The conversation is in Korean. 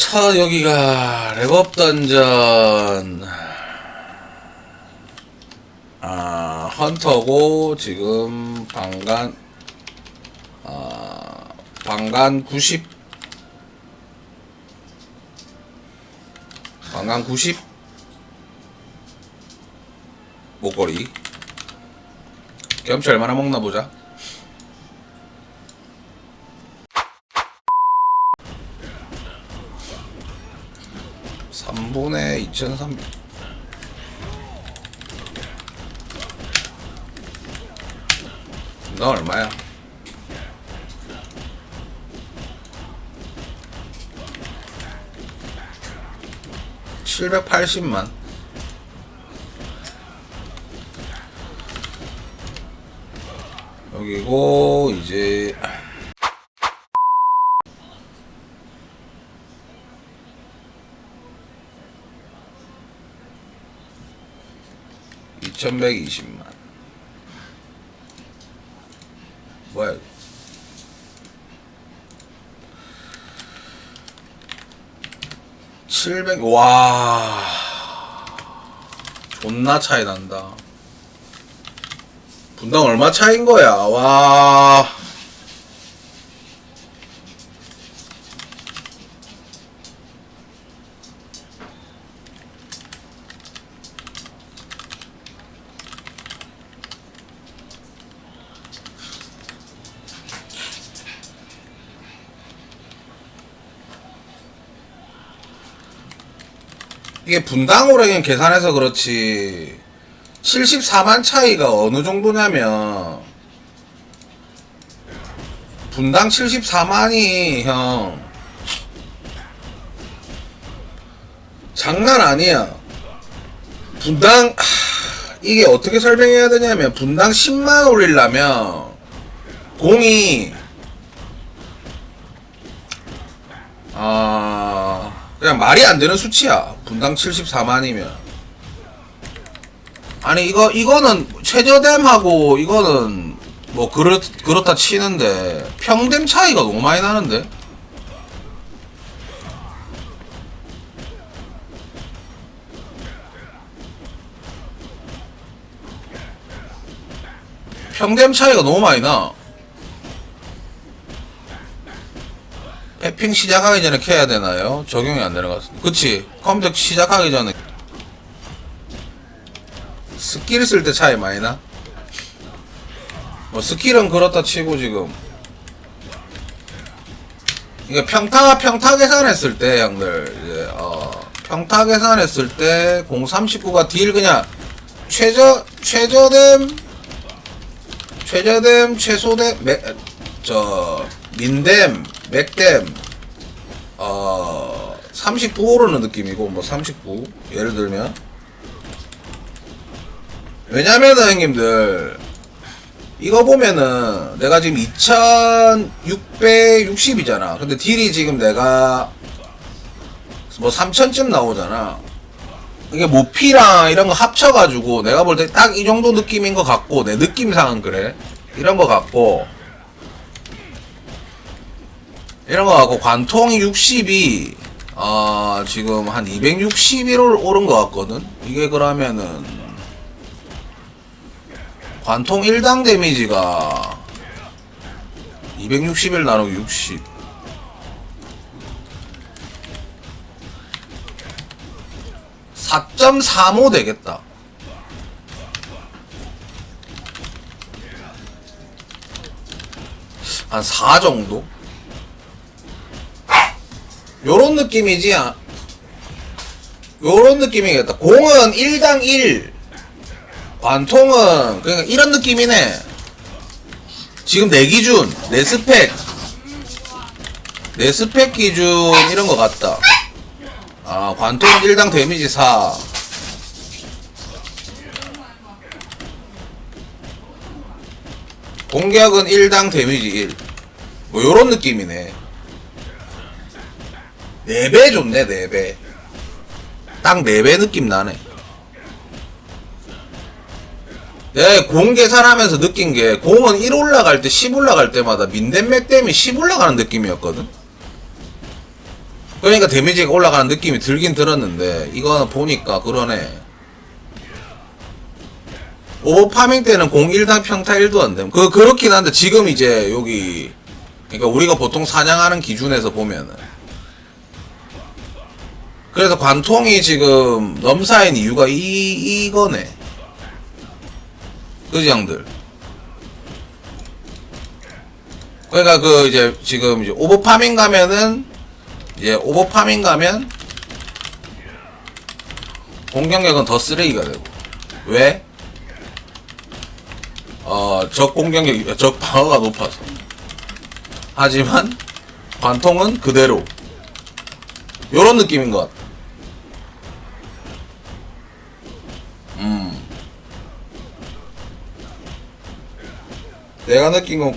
첫 여기가 랩업 던전. 아 헌터고 지금 방간 아 방간 90 방간 90 목걸이. 경치 얼마나 먹나 보자 3분의 2300. 너 얼마야? (780만) 여기고 이제 2120만. 뭐야? 이거. 칠백 와 존나 차이 난다. 분당 얼마 차인 거야? 와. 이게 분당으로 그냥 계산해서 그렇지 74만 차이가 어느 정도냐면 분당 74만이 형 장난 아니야. 분당 하, 이게 어떻게 설명해야 되냐면 분당 10만 올리려면 공이 아 그냥 말이 안 되는 수치야. 분당 74만이면. 아니 이거 이거는 최저댐하고 이거는 뭐 그렇 그렇다 치는데 평댐 차이가 너무 많이 나는데. 평댐 차이가 너무 많이 나. 핑 시작하기 전에 켜야 되나요? 적용이 안 되는 것 같습니다. 그치? 컴퓨터 시작하기 전에 스킬 쓸 때 차이 많이 나? 뭐 스킬은 그렇다 치고 지금 이게 평타 평타 계산했을 때 형들 이제 어 평타 계산했을 때 039가 딜 그냥 최저 최저댐 최저댐 최소댐 맥, 저 민댐 맥댐 어 39 오르는 느낌이고 뭐 39 예를 들면. 왜냐면은 형님들 이거 보면은 내가 지금 2660이잖아. 근데 딜이 지금 내가 뭐 3000쯤 나오잖아. 이게 모피랑 이런 거 합쳐가지고 내가 볼 때 딱 이 정도 느낌인 것 같고 내 느낌상은 그래. 이런 거 같고 이런 거 같고 관통이 60이 아 지금 한 261을 오른 것 같거든? 이게 그러면은 관통 1당 데미지가 261 나누기 60 4.35 되겠다. 한 4 정도? 요런 느낌이지 아. 요런 느낌이겠다. 공은 1당 1 관통은 그러니까 이런 느낌이네. 지금 내 기준 내 스펙. 내 스펙 기준 이런 거 같다. 아 관통 1당 데미지 4 공격은 1당 데미지 1 뭐 요런 느낌이네 4배 좋네 4배. 딱 4배 느낌 나네. 내공 계산하면서 느낀 게 공은 1 올라갈 때 10 올라갈 때마다 민댐 맥댐이 10 올라가는 느낌이었거든? 그러니까 데미지가 올라가는 느낌이 들긴 들었는데 이거는 보니까 그러네. 오버 파밍 때는 공 1당 평타 1도 안 됨. 그 그렇긴 한데 지금 이제 여기 그러니까 우리가 보통 사냥하는 기준에서 보면은 그래서 관통이 지금 넘사인 이유가 이 이거네. 그지 형들. 그러니까 그 이제 지금 이제 오버 파밍 가면은 이제 오버 파밍 가면 공격력은 더 쓰레기가 되고 왜? 어, 적 공격력, 적 방어가 높아서. 하지만 관통은 그대로. 요런 느낌인 것 같아. 음. 내가 느낀 건